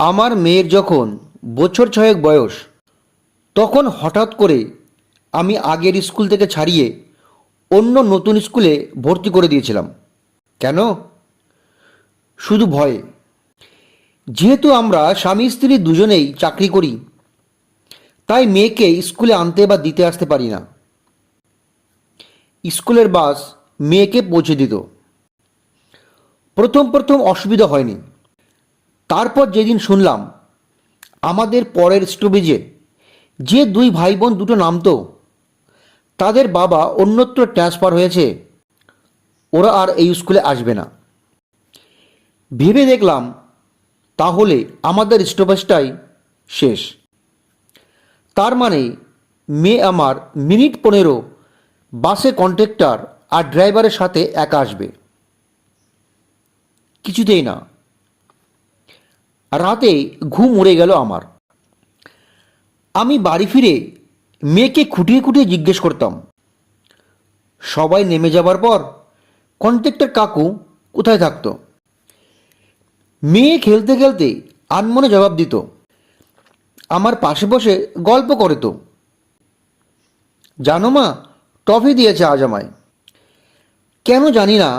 আমার মেয়ের যখন বছর ছয়েক বয়স, তখন হঠাৎ করে আমি আগের স্কুল থেকে ছাড়িয়ে অন্য নতুন স্কুলে ভর্তি করে দিয়েছিলাম। কেন? শুধু ভয়ে। যেহেতু আমরা স্বামী স্ত্রী দুজনেই চাকরি করি, তাই মেয়েকে স্কুলে আনতে বা দিতে আসতে পারি না। স্কুলের বাস মেয়েকে পৌঁছে দিত। প্রথম প্রথম অসুবিধা হয়নি। তারপর যেদিন শুনলাম, আমাদের পরের স্টপেজে যে দুই ভাই বোন দুটো নামতো, তাদের বাবা অন্যত্র ট্রান্সফার হয়েছে, ওরা আর এই স্কুলে আসবে না। ভেবে দেখলাম, তাহলে আমাদের স্টপেজটাই শেষ। তার মানে মেয়ে আমার মিনিট পনেরো বাসে কন্ট্রাক্টর আর ড্রাইভারের সাথে একা আসবে। কিছুতেই না। রাতে ঘুম উড়ে গেল আমার। আমি বাড়ি ফিরে মেয়েকে খুঁটিয়ে খুঁটিয়ে জিজ্ঞেস করতাম, সবাই নেমে যাবার পর কন্ট্রাক্টর কাকু কোথায় থাকতো? মেয়ে খেলতে খেলতে আনমনে জবাব দিত, আমার পাশে বসে গল্প করে তো জানো মা, টফি দিয়েছে আজ আমায়। কেন জানি না,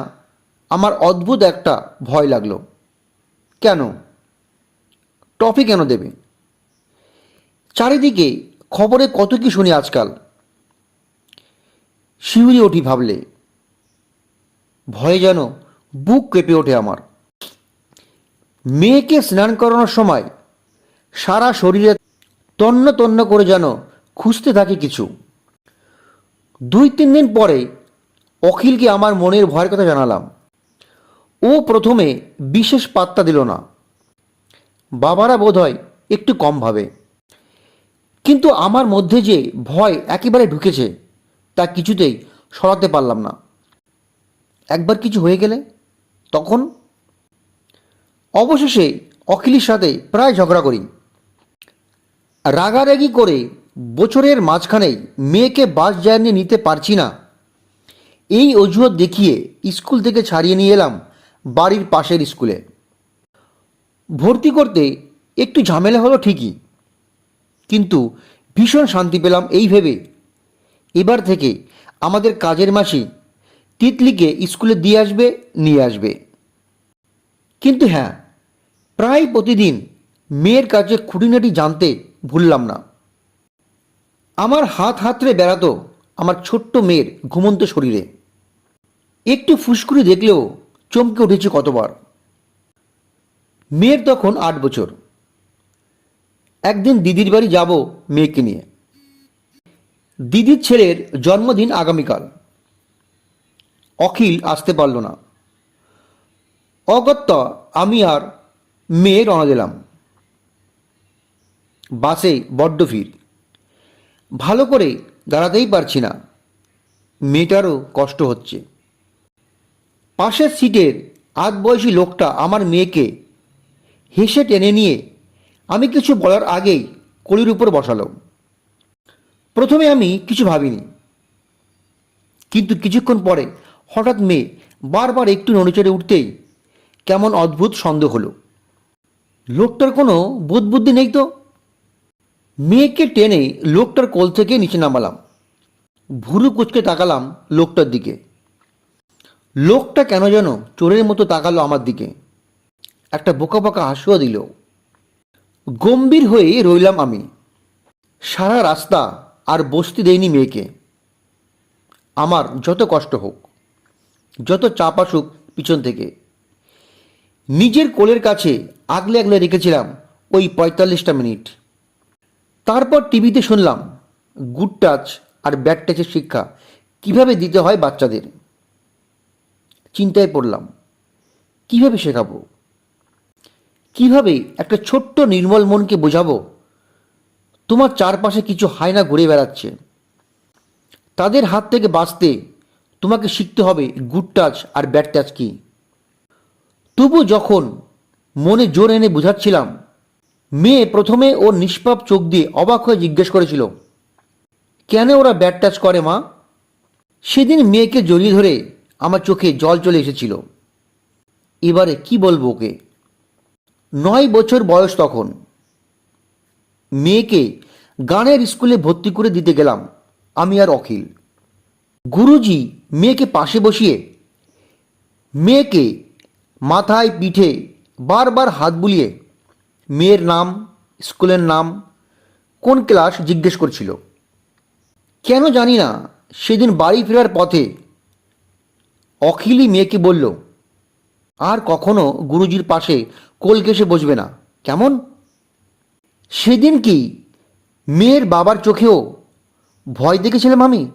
আমার অদ্ভুত একটা ভয় লাগল। কেন? টফি কেন দেবে? চারিদিকে খবরে কত কি শুনি আজকাল। শিউরি ওঠি ভাবলে। ভয়ে যেন বুক কেঁপে ওঠে আমার। মেয়েকে স্নান করানোর সময় সারা শরীরে তন্ন তন্ন করে যেন খুঁজতে থাকে কিছু। দুই তিন দিন পরে অখিলকে আমার মনের ভয়ের কথা জানালাম। ও প্রথমে বিশেষ পাত্তা দিল না। বাবারা বোধহয় একটু কম ভাবে। কিন্তু আমার মধ্যে যে ভয় একেবারে ঢুকেছে, তা কিছুতেই সরাতে পারলাম না। একবার কিছু হয়ে গেলে তখন অবশেষে অখিলের সাথে প্রায় ঝগড়া করি। রাগারাগি করে বছরের মাঝখানেই মেয়েকে বাস জার্নি নিতে পারছি না। এই অজুহাত দেখিয়ে স্কুল থেকে ছাড়িয়ে নিয়ে এলাম বাড়ির পাশের স্কুলে। ভর্তি করতে একটু ঝামেলা হলো ঠিকই। কিন্তু ভীষণ শান্তি পেলাম এই ভেবে। এবার থেকে আমাদের কাজের মাসি তিতলিকে স্কুলে দিয়ে আসবে, নিয়ে আসবে। কিন্তু হ্যাঁ প্রায় প্রতিদিন মেয়ের কাছে খুঁটিনাটি জানতে ভুললাম না। আমার হাত হাতড়ে বেড়াতো আমার ছোট্ট মেয়ের ঘুমন্ত শরীরে। একটু ফুসকুড়ি দেখলেও চমকে উঠেছে কতবার। মেয়ের তখন আট বছর। একদিন দিদির বাড়ি যাব মেয়েকে নিয়ে। দিদির ছেলের জন্মদিন আগামীকাল। অখিল আসতে পারল না। অগত্যা আমি আর মেয়ে রওনা দিলাম। বাসে বড্ড ভিড়। ভালো করে দাঁড়াতেই পারছি না। মেয়েটারও কষ্ট হচ্ছে। পাশের সিটের আধ বয়সী লোকটা আমার মেয়েকে হেসে টেনে নিয়ে আমি কিছু বলার আগেই কলির উপর বসালো প্রথমে আমি কিছু ভাবিনি। কিন্তু কিছুক্ষণ পরে হঠাৎ মেয়ে বারবার একটু নড়েচড়ে উঠতেই কেমন অদ্ভুত সন্দেহ হলো। লোকটার কোনো বোধ বুদ্ধি নেই তো? মেয়েকে টেনে লোকটার কোল থেকে নিচে নামালাম। ভুরু কুচকে তাকালাম লোকটার দিকে। লোকটা কেন যেন চোরের মতো তাকালো আমার দিকে। একটা বোকা বোকা হাসুয়া দিল। গম্ভীর হয়ে রইলাম আমি। সারা রাস্তা আর বসতে দেয়নি মেয়েকে। আমার যত কষ্ট হোক, যত চাপ আসুক পিছন থেকে। নিজের কোলের কাছে আগলে আগলে রেখেছিলাম ওই পঁয়তাল্লিশটা মিনিট। তারপর টিভিতে শুনলাম গুড টাচ আর ব্যাড টাচের শিক্ষা কীভাবে দিতে হয় বাচ্চাদের। চিন্তায় পড়লাম, কীভাবে শেখাবো? কীভাবে একটা ছোট্ট নির্মল মনকে বোঝাবো? তোমার চারপাশে কিছু হায়না ঘুরে বেড়াচ্ছে। তাদের হাত থেকে বাঁচতে তোমাকে শিখতে হবে গুড টাচ আর ব্যাড টাচ কি। তবু যখন মনে জোর এনে বোঝাচ্ছিলাম, মেয়ে প্রথমে ওর নিষ্পাপ চোখ দিয়ে অবাক হয়ে জিজ্ঞেস করেছিল, কেন ওরা ব্যাড টাচ করে মা? সেদিন মেয়েকে জড়িয়ে ধরে আমার চোখে জল চলে এসেছিল। এবারে কি বলব ওকে? নয় বছর বয়স তখন। মেয়েকে গানের স্কুলে ভর্তি করে দিতে গেলাম, আমি আর অখিল। গুরুজি মেয়েকে পাশে বসিয়ে মেয়েকে মাথায় পিঠে বারবার হাত বুলিয়ে মেয়ের নাম, স্কুলের নাম কোন ক্লাস জিজ্ঞেস করছিল। কেন জানি না, সেদিন বাড়ি ফেরার পথে অখিলই মেয়েকে বলল আর কখনো গুরুজির পাশে কোল ঘেঁষে বসবে না। কেমন? সেদিন কি মেয়ের বাবার চোখেও ভয় দেখেছিলাম আমি?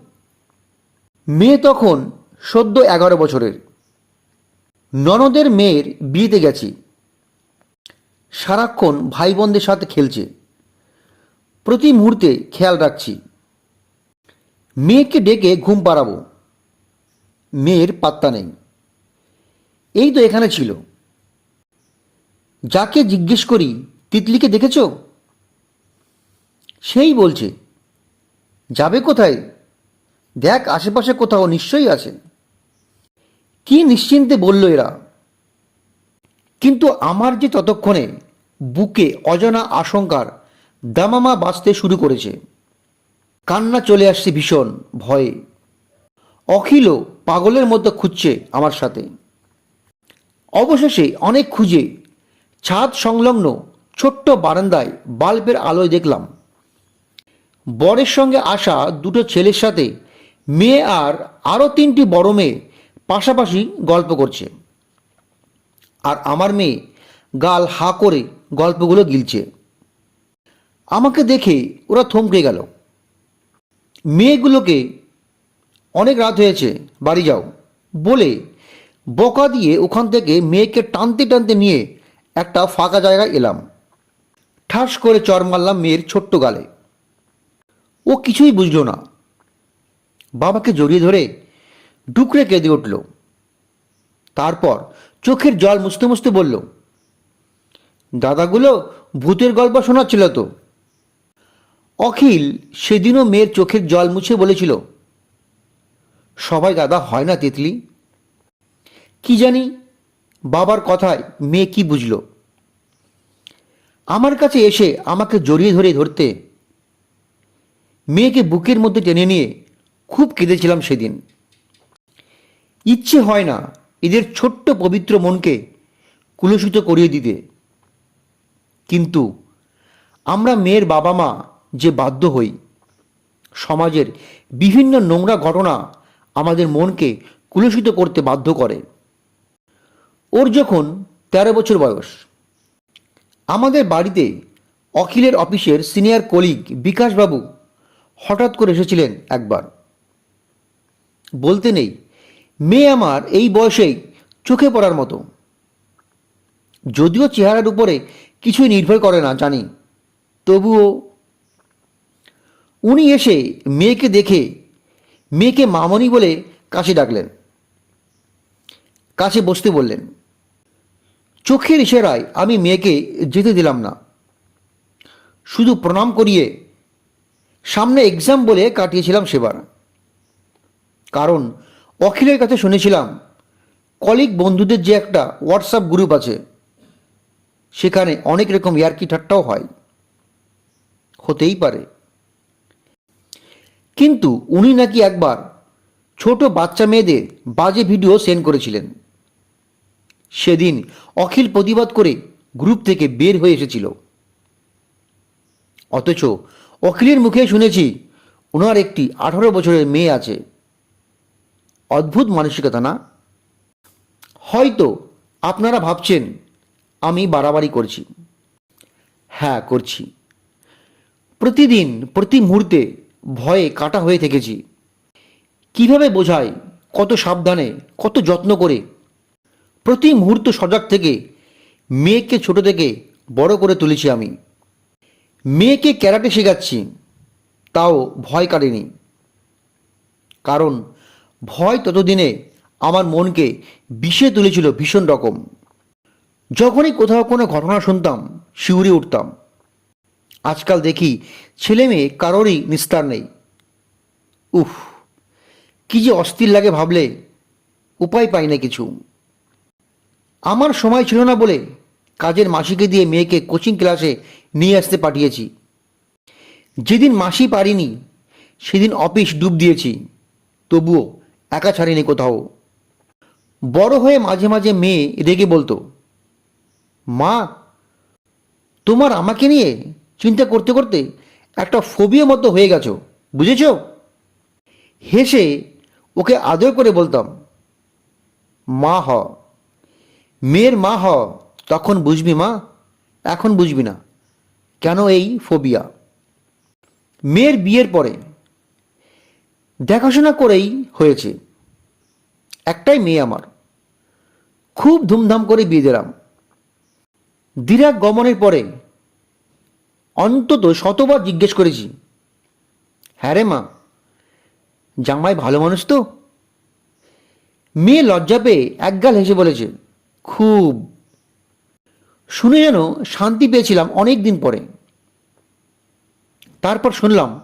মেয়ে তখন সদ্য এগারো বছরের। ননদের মেয়ের বিয়েতে গেছি। সারাক্ষণ ভাই বোনদের সাথে খেলছে। প্রতি মুহূর্তে খেয়াল রাখছি। মেয়েকে ডেকে ঘুম পাড়াবো। মেয়ের পাত্তা নেই। এই তো এখানে ছিল। যাকে জিজ্ঞেস করি, তিতলিকে দেখেছ? সেই বলছে, যাবে কোথায়? দেখ, আশেপাশে কোথাও নিশ্চয়ই আছে। কি নিশ্চিন্তে বলল এরা। কিন্তু আমার যে ততক্ষণে বুকে অজানা আশঙ্কার দামামা বাঁচতে শুরু করেছে। কান্না চলে আসছে ভীষণ ভয়ে। অখিলও পাগলের মতো খুঁজছে আমার সাথে। অবশেষে অনেক খুঁজে ছাদ সংলগ্ন ছোট্ট বারান্দায় বাল্বের আলোয় দেখলাম। বরের সঙ্গে আসা দুটো ছেলের সাথে মেয়ে আর আরও তিনটি বড় মেয়ে পাশাপাশি গল্প করছে। আর আমার মেয়ে গাল হা করে গল্পগুলো গিলছে। আমাকে দেখে ওরা থমকে গেল। মেয়েগুলোকে অনেক রাত হয়েছে, বাড়ি যাও, বলে বকা দিয়ে ওখান থেকে মেয়েকে টানতে টানতে নিয়ে একটা ফাঁকা জায়গায় এলাম। ঠাস করে চর মারলাম মেয়ের ছোট্ট গালে। ও কিছুই বুঝলো না। বাবাকে জড়িয়ে ধরে ডুকরে কেঁদে উঠল। তারপর চোখের জল মুছতে মুছতে বলল, দাদাগুলো ভূতের গল্প শোনাচ্ছিল তো? অখিল সেদিনও মেয়ের চোখের জল মুছে বলেছিল, সবাই দাদা হয় না তিতলি? কি জানি? বাবার কথায় মেয়ে কি বুঝল? আমার কাছে এসে আমাকে জড়িয়ে ধরে ধরতে মেয়েকে বুকের মধ্যে টেনে নিয়ে খুব কেঁদেছিলাম সেদিন। ইচ্ছে হয় না এদের ছোট্ট পবিত্র মনকে কুলসিত করিয়ে দিতে। কিন্তু আমরা মেয়ের বাবা মা যে বাধ্য হই, সমাজের বিভিন্ন নোংরা ঘটনা আমাদের মনকে কুলসিত করতে বাধ্য করে। ওর যখন তেরো বছর বয়স, আমাদের বাড়িতে অখিলের অফিসের সিনিয়র কলিগ বিকাশবাবু হঠাৎ করে এসেছিলেন একবার। বলতে নেই, মেয়ে আমার এই বয়সেই চোখে পড়ার মতো। যদিও চেহারার উপরে কিছুই নির্ভর করে না, জানি। তবুও উনি এসে মেয়েকে দেখে, মেয়েকে মামনি বলে কাছে ডাকলেন। কাছে বসতে বললেন চোখের ইশারায় আমি মেয়েকে যেতে দিলাম না। শুধু প্রণাম করিয়ে সামনে এক্সাম বলে কাটিয়েছিলাম সেবার। কারণ অখিলের কাছে শুনেছিলাম কলিগ বন্ধুদের যে একটা হোয়াটসঅ্যাপ গ্রুপ আছে, সেখানে অনেক রকম ইয়ার্কি ঠাট্টাও হয়। হতেই পারে। কিন্তু উনি নাকি একবার ছোট বাচ্চা মেয়েদের বাজে ভিডিও সেন্ড করেছিলেন। সেদিন অখিল প্রতিবাদ করে গ্রুপ থেকে বের হয়ে এসেছিল। অথচ অখিলের মুখে শুনেছি ওনার একটি আঠারো বছরের মেয়ে আছে। অদ্ভুত মানসিকতা না? হয়তো আপনারা ভাবছেন আমি বাড়াবাড়ি করছি। হ্যাঁ করছি। প্রতিদিন, প্রতি মুহূর্তে ভয়ে কাটা হয়ে থেকেছি। কীভাবে বোঝাই কত সাবধানে, কত যত্ন করে প্রতি মুহূর্ত সজাগ থেকে মেয়েকে ছোট থেকে বড় করে তুলেছি আমি। মেয়েকে ক্যারাটে শেখাচ্ছি, তাও ভয় কাটেনি। কারণ ভয় ততদিনে আমার মনকে বিষে তুলেছিল ভীষণ রকম। যখনই কোথাও কোনো ঘটনা শুনতাম, শিউরে উঠতাম। আজকাল দেখি ছেলে মেয়ে কারোরই নিস্তার নেই। উফ, কি যে অস্থির লাগে ভাবলে উপায় পাই না কিছু। আমার সময় ছিল না বলে কাজের মাসিকে দিয়ে মেয়েকে কোচিং ক্লাসে নিয়ে আসতে পাঠিয়েছি। যেদিন মাসি পারিনি, সেদিন অফিস ডুব দিয়েছি। তবুও একা ছাড়িনি কোথাও। বড় হয়ে মাঝে মাঝে মেয়ে রেগে বলতো, মা, তোমার আমাকে নিয়ে চিন্তা করতে করতে একটা ফোবিয়া মতো হয়ে গেছো, বুঝেছ? হেসে ওকে আদর করে বলতাম, মা হ মেয়ের মা হ তখন বুঝবি মা? এখন বুঝবি না। কেন এই ফোবিয়া? মেয়ের বিয়ের পরে দেখাশোনা করেই হয়েছে। একটাই মেয়ে আমার। খুব ধুমধাম করে বিয়ে দিলাম। দিরাক গমনের পরে অন্তত শতবার জিজ্ঞেস করেছি হ্যাঁ রে মা, জামাই ভালো মানুষ তো? মেয়ে লজ্জা পেয়ে একগাল হেসে বলেছে খুব শুনে যেন শান্তি পেয়েছিলাম অনেক দিন পরে। তারপর শুনলাম,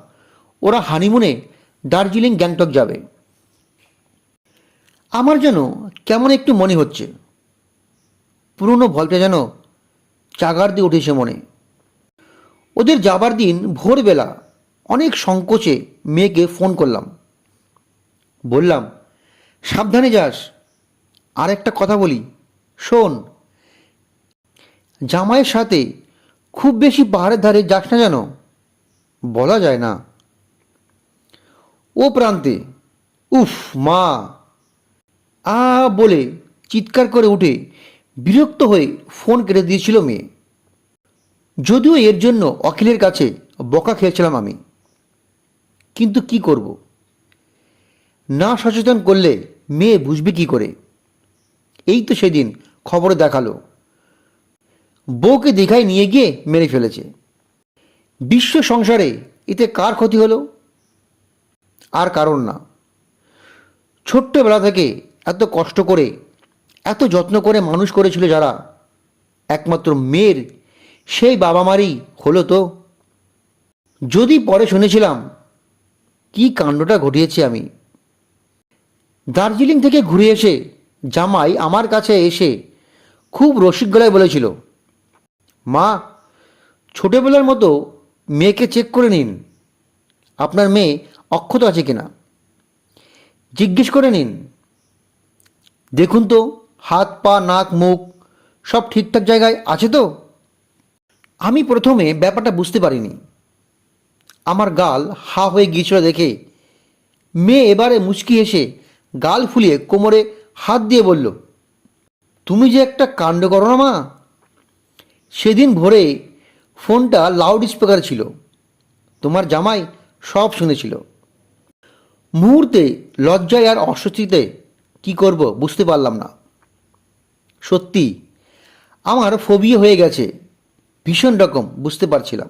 ওরা হানিমুনে দার্জিলিং, গ্যাংটক যাবে। আমার যেন কেমন একটু মনে হচ্ছে। পুরনো ভলটা যেন চাগার দিয়ে উঠেছে মনে। ওদের যাবার দিন ভোরবেলা অনেক সংকোচে মেয়েকে ফোন করলাম। বললাম, সাবধানে যাস আর একটা কথা বলি। শোন, জামাইয়ের সাথে খুব বেশি পাহাড়ের ধারে যাস না যেন? বলা যায় না। ও প্রান্তে, উফ মা, আ বলে চিৎকার করে উঠে বিরক্ত হয়ে ফোন কেটে দিয়েছিল মেয়ে। যদিও এর জন্য অখিলের কাছে বকা খেয়েছিলাম আমি। কিন্তু কি করব? না সচেতন করলে মেয়ে বুঝবে কি করে? এই তো সেদিন খবরে দেখাল। বউকে দীঘায় নিয়ে গিয়ে মেরে ফেলেছে। বিশ্ব সংসারে এতে কার ক্ষতি হলো? আর কারণ না। ছোট্টবেলা থেকে এত কষ্ট করে, এত যত্ন করে মানুষ করেছিল যারা, একমাত্র মেয়ের সেই বাবা মারই হলো তো। যদি পরে শুনেছিলাম কি কাণ্ডটা ঘটিয়েছি আমি। দার্জিলিং থেকে ঘুরে এসে জামাই আমার কাছে এসে খুব রসিক গলায় বলেছিল, মা, ছোটোবেলার মতো মেয়েকে চেক করে নিন। আপনার মেয়ে অক্ষত আছে কিনা? জিজ্ঞেস করে নিন। দেখুন তো, হাত, পা, নাক, মুখ সব ঠিকঠাক জায়গায় আছে তো? আমি প্রথমে ব্যাপারটা বুঝতে পারিনি। আমার গাল হা হয়ে গিয়েছিল দেখে। মেয়ে এবারে মুচকি এসে গাল ফুলিয়ে কোমরে হাত দিয়ে বলল তুমি যে একটা কাণ্ড করো না মা। সেদিন ভোরে ফোনটা লাউড স্পিকার ছিল। তোমার জামাই সব শুনেছিল। মুহূর্তে লজ্জায় আর অস্বস্তিতে কি করব বুঝতে পারলাম না। সত্যি, আমার ফোবিয়া হয়ে গেছে। ভীষণ রকম, বুঝতে পারছিলাম।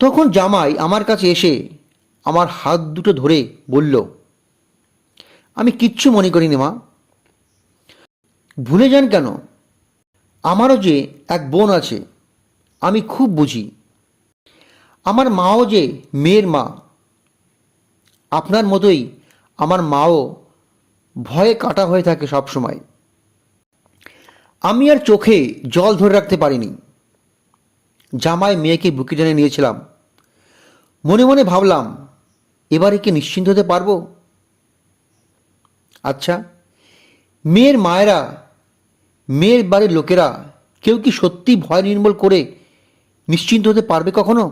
তখন জামাই আমার কাছে এসে আমার হাত দুটো ধরে বলল, আমি কিচ্ছু মনে করিনি মা। ভুলে যান কেন? আমারও যে এক বোন আছে, আমি খুব বুঝি। আমার মাও যে মেয়ের মা, আপনার মতোই আমার মাও ভয়ে কাটা হয়ে থাকে সব সময়। আমি আর চোখে জল ধরে রাখতে পারিনি। জামায় মেয়েকে বুকে টেনে নিয়েছিলাম। মনে মনে ভাবলাম, এবারে কি নিশ্চিন্ত হতে পারব? আচ্ছা মেয়ের মায়েরা মেয়ের বাড়ির লোকেরা কেউ কি সত্যি ভয় নির্মূল করে নিশ্চিন্ত হতে পারবে কখনো?